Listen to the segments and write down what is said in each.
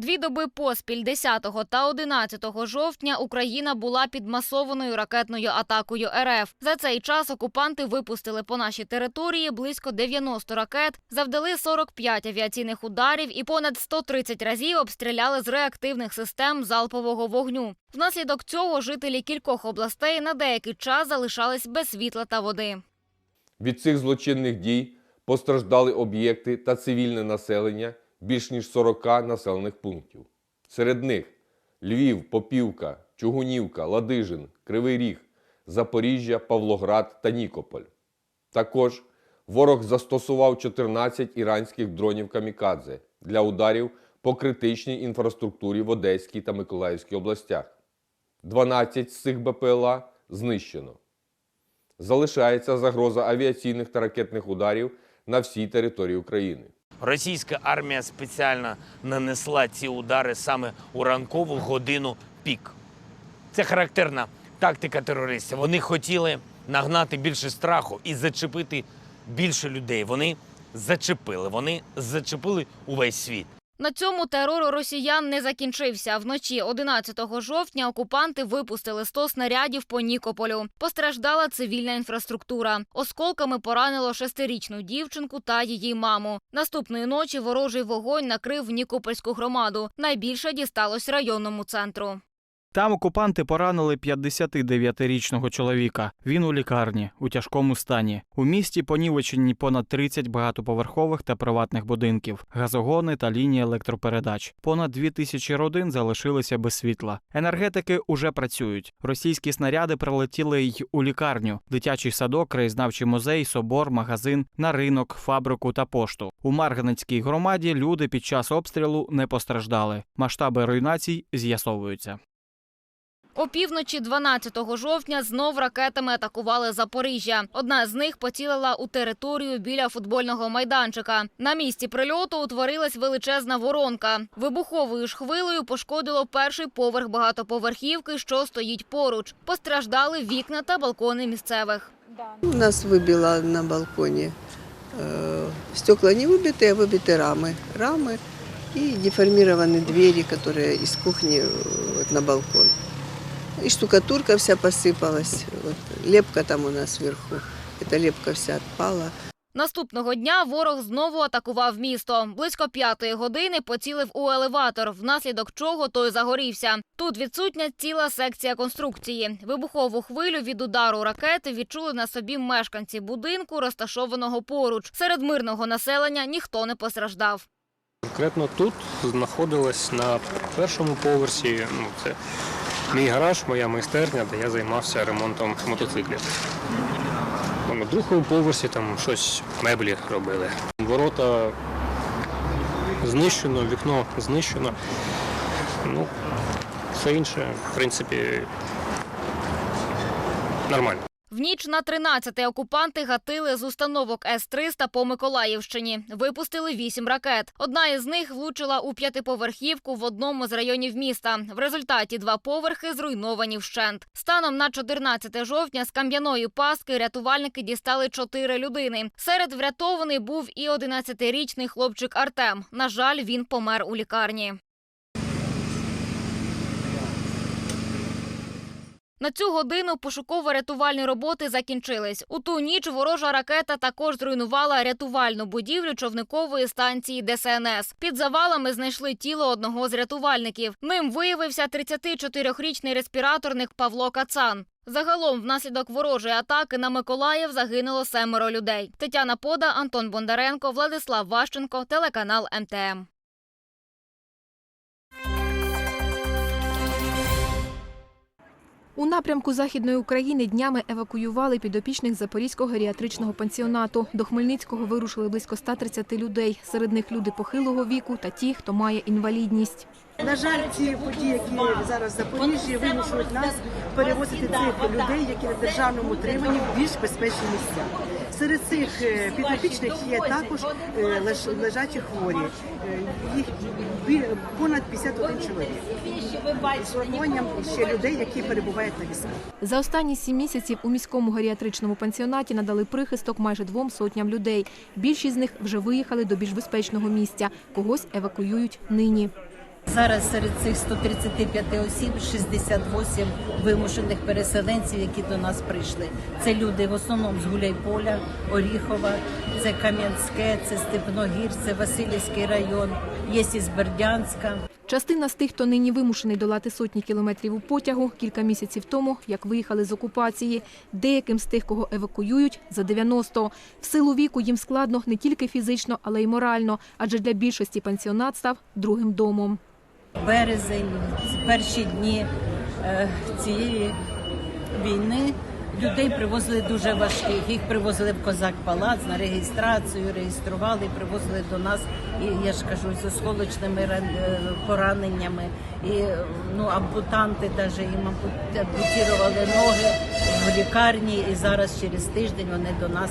Дві доби поспіль 10 та 11 жовтня Україна була під масованою ракетною атакою РФ. За цей час окупанти випустили по нашій території близько 90 ракет, завдали 45 авіаційних ударів і понад 130 разів обстріляли з реактивних систем залпового вогню. Внаслідок цього жителі кількох областей на деякий час залишались без світла та води. Від цих злочинних дій постраждали об'єкти та цивільне населення більш ніж 40 населених пунктів. Серед них Львів, Попівка, Чугунівка, Ладижин, Кривий Ріг, Запоріжжя, Павлоград та Нікополь. Також ворог застосував 14 іранських дронів камікадзе для ударів по критичній інфраструктурі в Одеській та Миколаївській областях. 12 з цих БПЛА знищено. Залишається загроза авіаційних та ракетних ударів на всій території України. Російська армія спеціально нанесла ці удари саме у ранкову годину пік. Це характерна тактика терористів. Вони хотіли нагнати більше страху і зачепити більше людей. Вони зачепили, вони зачепили увесь світ. На цьому терор росіян не закінчився. Вночі 11 жовтня окупанти випустили 100 снарядів по Нікополю. Постраждала цивільна інфраструктура. Осколками поранило шестирічну дівчинку та її маму. Наступної ночі ворожий вогонь накрив Нікопольську громаду. Найбільше дісталось районному центру. Там окупанти поранили 59-річного чоловіка. Він у лікарні у тяжкому стані. У місті понівечені понад 30 багатоповерхових та приватних будинків, газогони та лінії електропередач. Понад 2 тисячі родин залишилися без світла. Енергетики уже працюють. Російські снаряди прилетіли й у лікарню, дитячий садок, краєзнавчий музей, собор, магазин, на ринок, фабрику та пошту. У Марганецькій громаді люди під час обстрілу не постраждали. Масштаби руйнацій з'ясовуються. Опівночі 12 жовтня знов ракетами атакували Запоріжжя. Одна з них поцілила у територію біля футбольного майданчика. На місці прильоту утворилась величезна воронка. Вибуховою ж хвилею пошкодило перший поверх багатоповерхівки, що стоїть поруч. Постраждали вікна та балкони місцевих. У нас выбило на балконе э, стекла не выбиты, а выбиты рамы. Рамы и деформированы двери, которые из кухни э, вот, на балкон. И штукатурка вся посыпалась. Вот, лепка там у нас вверху. Эта лепка вся отпала. Наступного дня ворог знову атакував місто. Близько п'ятої години поцілив у елеватор, внаслідок чого той загорівся. Тут відсутня ціла секція конструкції. Вибухову хвилю від удару ракети відчули на собі мешканці будинку, розташованого поруч. Серед мирного населення ніхто не постраждав. Конкретно тут знаходилась на першому поверсі. Ну, це мій гараж, моя майстерня, де я займався ремонтом мотоциклів. Ну, На другому поверсі там щось меблі робили. Ворота знищено, вікно знищено. Ну, все інше, в принципі, нормально. В ніч на 13 окупанти гатили з установок С-300 по Миколаївщині. Випустили вісім ракет. Одна із них влучила у п'ятиповерхівку в одному з районів міста. В результаті два поверхи зруйновані вщент. Станом на 14 жовтня з кам'яної пастки рятувальники дістали чотири людини. Серед врятований був і 11-річний хлопчик Артем. На жаль, він помер у лікарні. На цю годину пошуково-рятувальні роботи закінчились. У ту ніч ворожа ракета також зруйнувала рятувальну будівлю човникової станції ДСНС. Під завалами знайшли тіло одного з рятувальників. Ним виявився 34-річний респіраторник Павло Кацан. Загалом, внаслідок ворожої атаки на Миколаїв загинуло семеро людей. Тетяна Пода, Антон Бондаренко, Владислав Ващенко, телеканал МТМ. У напрямку Західної України днями евакуювали підопічних Запорізького геріатричного пансіонату. До Хмельницького вирушили близько 130 людей. Серед них люди похилого віку та ті, хто має інвалідність. На жаль, ці події, які зараз в Запоріжжі, вимушують нас перевозити цих людей, які на державному утриманні в більш безпечні місця. Серед цих е, підопічних є також е, лежачі хворі. Е, Їх понад 51 чоловік. З урахуванням ще людей, які перебувають на візках. За останні сім місяців у міському геріатричному пансіонаті надали прихисток майже двом сотням людей. Більшість з них вже виїхали до більш безпечного місця. Когось евакуюють нині. Зараз серед цих 135 осіб 68 вимушених переселенців, які до нас прийшли. Це люди в основному з Гуляйполя, Оріхова, це Кам'янське, це Степногір, це Васильівський район, є із Бердянська. Частина з тих, хто нині вимушений долати сотні кілометрів у потягу, кілька місяців тому, як виїхали з окупації. Деяким з тих, кого евакуюють, за 90. В силу віку їм складно не тільки фізично, але й морально, адже для більшості пансіонат став другим домом. Березень, перші дні е, цієї війни людей привозили дуже важких. Їх привозили в Козак Палац на реєстрацію, реєстрували, привозили до нас. І я ж кажу, з осколочними е, пораненнями, і ну ампутанти навіть їм ампу- ампутували ноги в лікарні. І зараз через тиждень вони до нас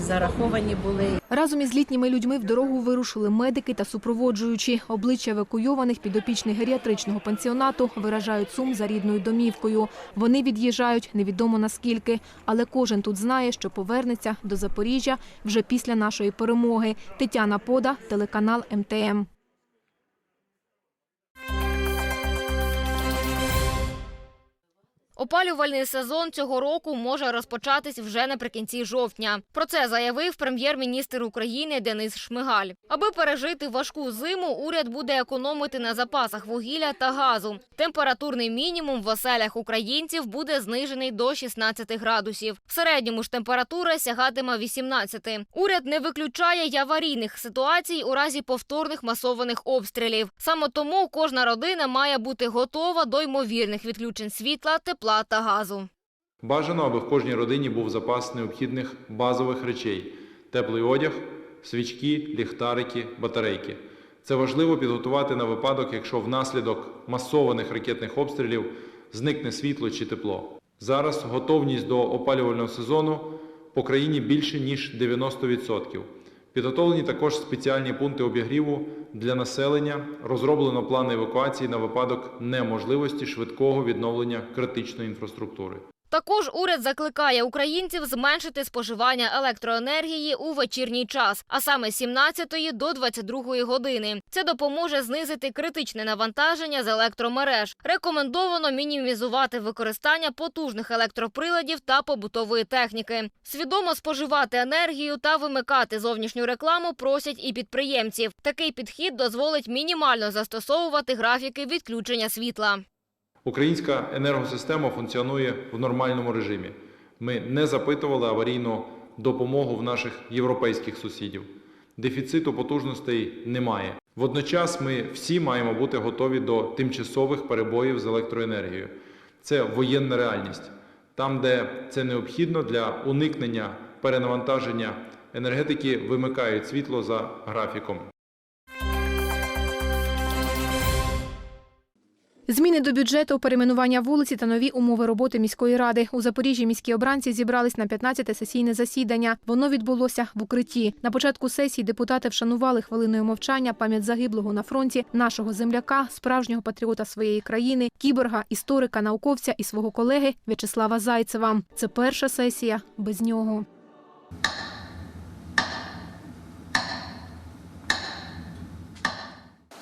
зараховані були. Разом із літніми людьми в дорогу вирушили медики та супроводжуючі. Обличчя евакуйованих підопічних геріатричного пансіонату виражають сум за рідною домівкою. Вони від'їжджають невідомо наскільки, але кожен тут знає, що повернеться до Запоріжжя вже після нашої перемоги. Тетяна Пода, телеканал МТМ. Опалювальний сезон цього року може розпочатись вже наприкінці жовтня. Про це заявив прем'єр-міністр України Денис Шмигаль. Аби пережити важку зиму, уряд буде економити на запасах вугілля та газу. Температурний мінімум в оселях українців буде знижений до 16 градусів. В середньому ж температура сягатиме 18. Уряд не виключає й аварійних ситуацій у разі повторних масованих обстрілів. Саме тому кожна родина має бути готова до ймовірних відключень світла, тепла та газу. Бажано, аби в кожній родині був запас необхідних базових речей: теплий одяг, свічки, ліхтарики, батарейки. Це важливо підготувати на випадок, якщо внаслідок масованих ракетних обстрілів зникне світло чи тепло. Зараз готовність до опалювального сезону по країні більше ніж 90%. Підготовлені також спеціальні пункти обігріву для населення. Розроблено плани евакуації на випадок неможливості швидкого відновлення критичної інфраструктури. Також уряд закликає українців зменшити споживання електроенергії у вечірній час, а саме з 17 до 22 години. Це допоможе знизити критичне навантаження з електромереж. Рекомендовано мінімізувати використання потужних електроприладів та побутової техніки. Свідомо споживати енергію та вимикати зовнішню рекламу просять і підприємців. Такий підхід дозволить мінімально застосовувати графіки відключення світла. Українська енергосистема функціонує в нормальному режимі. Ми не запитували аварійну допомогу в наших європейських сусідів. Дефіциту потужностей немає. Водночас ми всі маємо бути готові до тимчасових перебоїв з електроенергією. Це воєнна реальність. Там, де це необхідно для уникнення перенавантаження енергетики, вимикають світло за графіком. Зміни до бюджету, перейменування вулиці та нові умови роботи міської ради. У Запоріжжі міські обранці зібрались на 15-те сесійне засідання. Воно відбулося в укритті. На початку сесії депутати вшанували хвилиною мовчання пам'ять загиблого на фронті нашого земляка, справжнього патріота своєї країни, кіборга, історика, науковця і свого колеги В'ячеслава Зайцева. Це перша сесія без нього.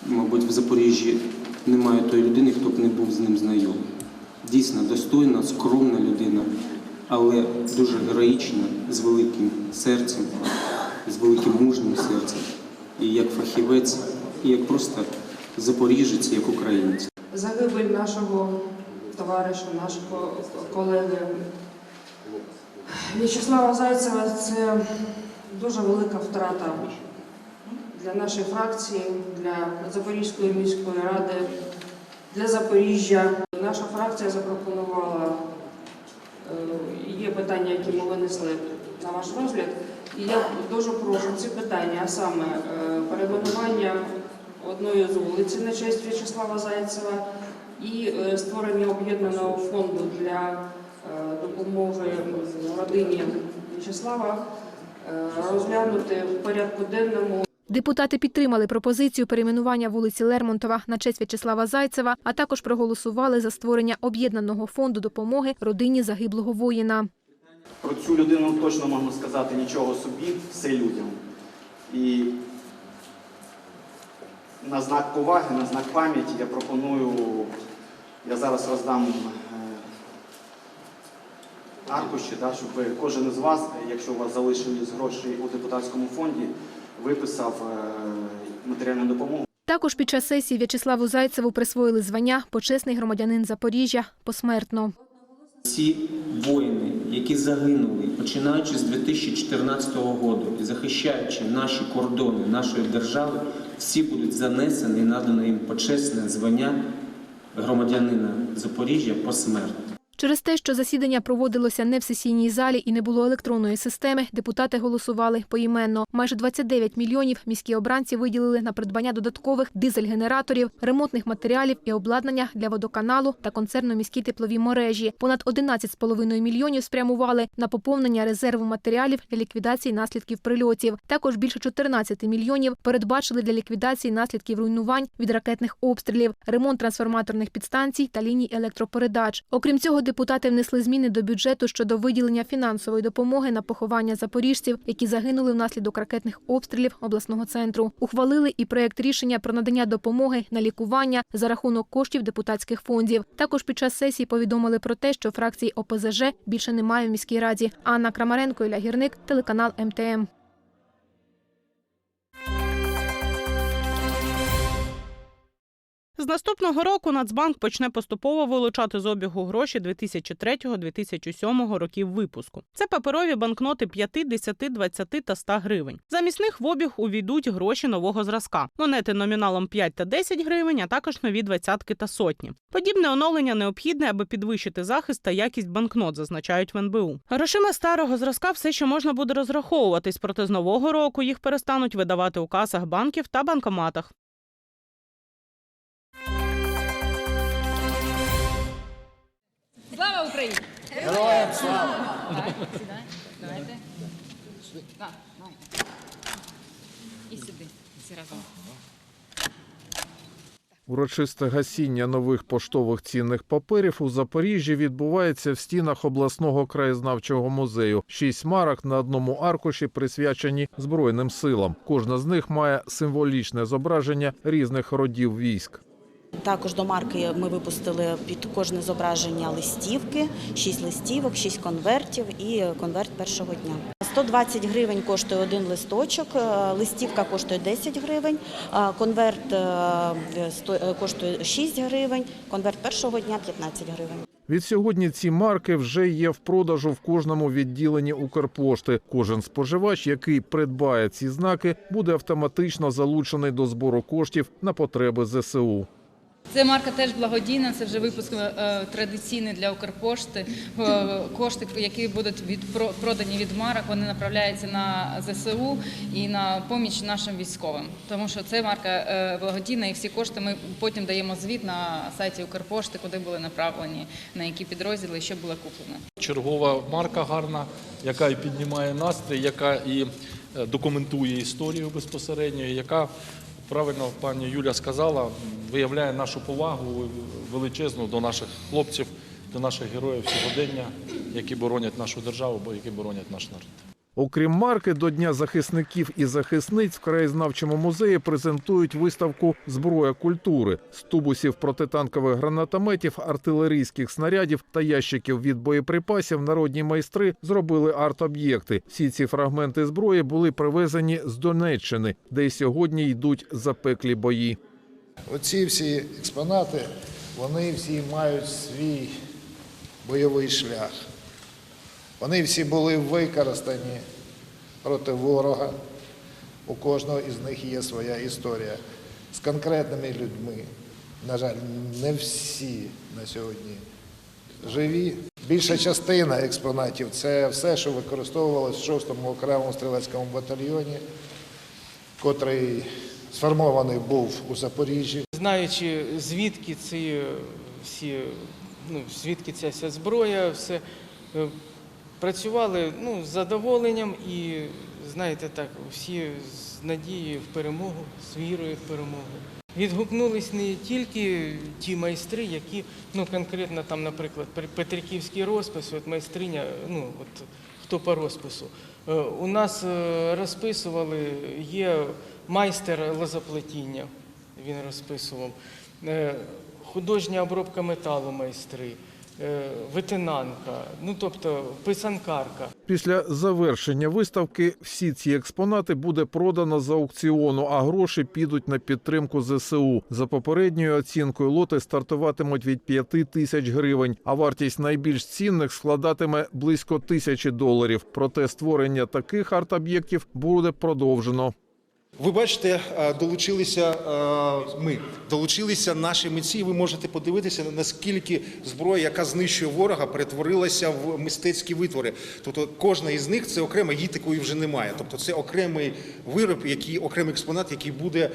Мабуть, в Запоріжжі немає тої людини, хто б не був з ним знайомий. Дійсно достойна, скромна людина, але дуже героїчна, з великим серцем, з великим мужнім серцем. І як фахівець, і як просто запоріжець, як українець. Загибель нашого товариша, нашого колеги В'ячеслава Зайцева це дуже велика втрата для нашої фракції, для Запорізької міської ради, для Запоріжжя. Наша фракція запропонувала, е, є питання, які ми винесли на ваш розгляд. І я дуже прошу ці питання, а саме е, перейменування одної з вулиць на честь В'ячеслава Зайцева і е, створення об'єднаного фонду для допомоги родині В'ячеслава розглянути в порядку денному. Депутати підтримали пропозицію перейменування вулиці Лермонтова на честь В'ячеслава Зайцева, а також проголосували за створення об'єднаного фонду допомоги родині загиблого воїна. Про цю людину точно можна сказати нічого собі, все людям. І на знак поваги, на знак пам'яті я пропоную, я зараз роздам е, аркуші, щоб кожен із вас, якщо у вас залишились гроші у депутатському фонді, виписав е, матеріальну допомогу. Також під час сесії В'ячеславу Зайцеву присвоїли звання почесний громадянин Запоріжжя посмертно. Ці воїни, які загинули, починаючи з 2014 року і захищаючи наші кордони нашої держави, всі будуть занесені і надано їм почесне звання громадянина Запоріжжя посмертно. Через те, що засідання проводилося не в сесійній залі і не було електронної системи, депутати голосували поіменно. Майже 29 мільйонів міські обранці виділили на придбання додаткових дизель-генераторів, ремонтних матеріалів і обладнання для водоканалу та концерну міські теплові мережі. Понад 11,5 мільйонів спрямували на поповнення резерву матеріалів для ліквідації наслідків прильотів. Також більше 14 мільйонів передбачили для ліквідації наслідків руйнувань від ракетних обстрілів, ремонт трансформаторних підстанцій та ліній електропередач. Окрім цього, депутати внесли зміни до бюджету щодо виділення фінансової допомоги на поховання запоріжців, які загинули внаслідок ракетних обстрілів обласного центру. Ухвалили і проект рішення про надання допомоги на лікування за рахунок коштів депутатських фондів. Також під час сесії повідомили про те, що фракції ОПЗЖ більше немає в міській раді. Анна Крамаренко, Ілля Гірник, телеканал МТМ. З наступного року Нацбанк почне поступово вилучати з обігу гроші 2003-2007 років випуску. Це паперові банкноти 5, 10, 20 та 100 гривень. Замість них в обіг увійдуть гроші нового зразка, монети номіналом 5 та 10 гривень, а також нові двадцятки та сотні. Подібне оновлення необхідне, аби підвищити захист та якість банкнот, зазначають в НБУ. Грошима старого зразка все ще можна буде розраховуватись, проте з нового року їх перестануть видавати у касах банків та банкоматах. Україні! Героям слава! І сюди. Всі разом. Урочисте гасіння нових поштових цінних паперів у Запоріжжі відбувається в стінах обласного краєзнавчого музею. Шість марок на одному аркуші присвячені Збройним силам. Кожна з них має символічне зображення різних родів військ. Також до марки ми випустили під кожне зображення листівки, 6 листівок, 6 конвертів і конверт першого дня. 120 гривень коштує один листочок, е, листівка коштує 10 гривень, конверт е, е, коштує 6 гривень, конверт першого дня 15 гривень. Відсьогодні ці марки вже є в продажу в кожному відділенні Укрпошти. Кожен споживач, який придбає ці знаки, буде автоматично залучений до збору коштів на потреби ЗСУ. Це марка теж благодійна. Це вже випуск е, традиційний для Укрпошти. Е, Кошти, які будуть від продані від марок, вони направляються на ЗСУ і на поміч нашим військовим. Тому що це марка е, благодійна, і всі кошти ми потім даємо звіт на сайті Укрпошти, куди були направлені, на які підрозділи, що було куплено. Чергова марка гарна, яка і піднімає настрій, яка і е, документує історію безпосередньо, яка правильно пані Юля сказала, виявляє нашу повагу величезну до наших хлопців, до наших героїв сьогодення, які боронять нашу державу, які боронять наш народ. Окрім марки, до Дня захисників і захисниць в краєзнавчому музеї презентують виставку Зброя культури з тубусів протитанкових гранатометів, артилерійських снарядів та ящиків від боєприпасів. Народні майстри зробили арт-об'єкти. Всі ці фрагменти зброї були привезені з Донеччини, де й сьогодні йдуть запеклі бої. Оці всі експонати, вони всі мають свій бойовий шлях. Вони всі були використані проти ворога. У кожного із них є своя історія з конкретними людьми. На жаль, не всі на сьогодні живі. Більша частина експонатів це все, що використовувалося в 6-му окремому стрілецькому батальйоні, котрий сформований був у Запоріжжі. Знаючи, звідки ці всі, ну, звідки ця вся зброя, все е, працювали ну, з задоволенням і, знаєте, так, всі з надією в перемогу, з вірою в перемогу. Відгукнулись не тільки ті майстри, які, ну конкретно там, наприклад, Пе- Петриківський розпис, от майстриня, ну от хто по розпису. Е, У нас е, розписували, є майстер лозоплетіння, він розписував, е, художня обробка металу майстри, е, ветенанка, ну тобто писанкарка. Після завершення виставки всі ці експонати буде продано з аукціону, а гроші підуть на підтримку ЗСУ. За попередньою оцінкою лоти стартуватимуть від 5 тисяч гривень, а вартість найбільш цінних складатиме близько тисячі доларів. Проте створення таких арт-об'єктів буде продовжено. Ви бачите, е, долучилися е, ми, долучилися наші митці. і Ви можете подивитися наскільки зброя, яка знищує ворога, перетворилася в мистецькі витвори. Тобто кожна із них це окрема, її такої вже немає. Тобто це окремий вироб, який окремий експонат, який буде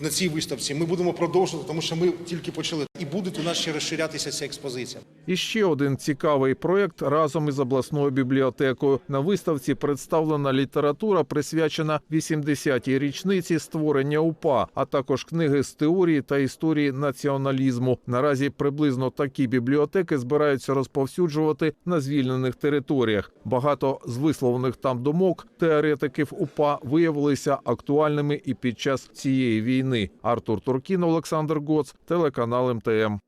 на цій виставці. Ми будемо продовжувати, тому що ми тільки почали. І буде у нас ще розширятися ця експозиція. І ще один цікавий проєкт разом із обласною бібліотекою. На виставці представлена література, присвячена 80-й річниці створення УПА, а також книги з теорії та історії націоналізму. Наразі приблизно такі бібліотеки збираються розповсюджувати на звільнених територіях. Багато з висловлених там думок теоретиків УПА виявилися актуальними і під час цієї війни. Артур Туркін, Олександр Гоц, телеканал МТМ.